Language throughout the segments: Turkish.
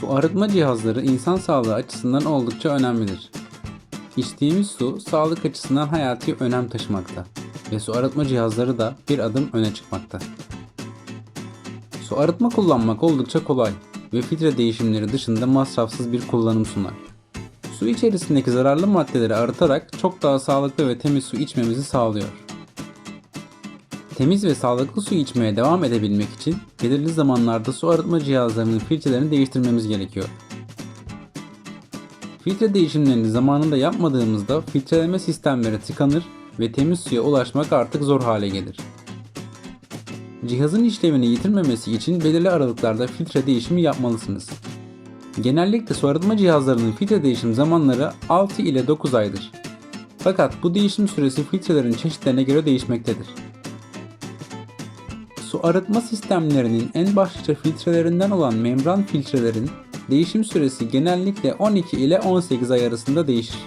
Su arıtma cihazları insan sağlığı açısından oldukça önemlidir. İçtiğimiz su sağlık açısından hayati önem taşımakta ve su arıtma cihazları da bir adım öne çıkmakta. Su arıtma kullanmak oldukça kolay ve filtre değişimleri dışında masrafsız bir kullanım sunar. Su içerisindeki zararlı maddeleri arıtarak çok daha sağlıklı ve temiz su içmemizi sağlıyor. Temiz ve sağlıklı su içmeye devam edebilmek için belirli zamanlarda su arıtma cihazlarının filtrelerini değiştirmemiz gerekiyor. Filtre değişimlerini zamanında yapmadığımızda filtreleme sistemleri tıkanır ve temiz suya ulaşmak artık zor hale gelir. Cihazın işlevini yitirmemesi için belirli aralıklarda filtre değişimi yapmalısınız. Genellikle su arıtma cihazlarının filtre değişim zamanları 6 ile 9 aydır. Fakat bu değişim süresi filtrelerin çeşitlerine göre değişmektedir. Su arıtma sistemlerinin en başlıca filtrelerinden olan membran filtrelerin değişim süresi genellikle 12 ile 18 ay arasında değişir.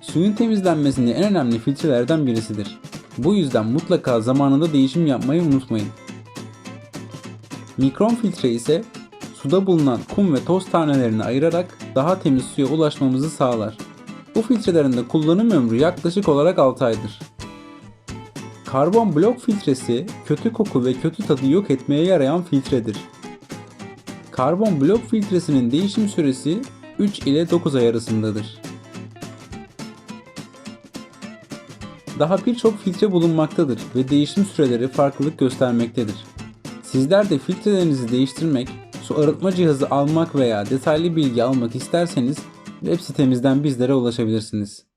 Suyun temizlenmesinde en önemli filtrelerden birisidir. Bu yüzden mutlaka zamanında değişim yapmayı unutmayın. Mikron filtre ise suda bulunan kum ve toz tanelerini ayırarak daha temiz suya ulaşmamızı sağlar. Bu filtrelerin de kullanım ömrü yaklaşık olarak 6 aydır. Karbon blok filtresi kötü koku ve kötü tadı yok etmeye yarayan filtredir. Karbon blok filtresinin değişim süresi 3 ile 9 ay arasındadır. Daha birçok filtre bulunmaktadır ve değişim süreleri farklılık göstermektedir. Sizler de filtrelerinizi değiştirmek, su arıtma cihazı almak veya detaylı bilgi almak isterseniz web sitemizden bizlere ulaşabilirsiniz.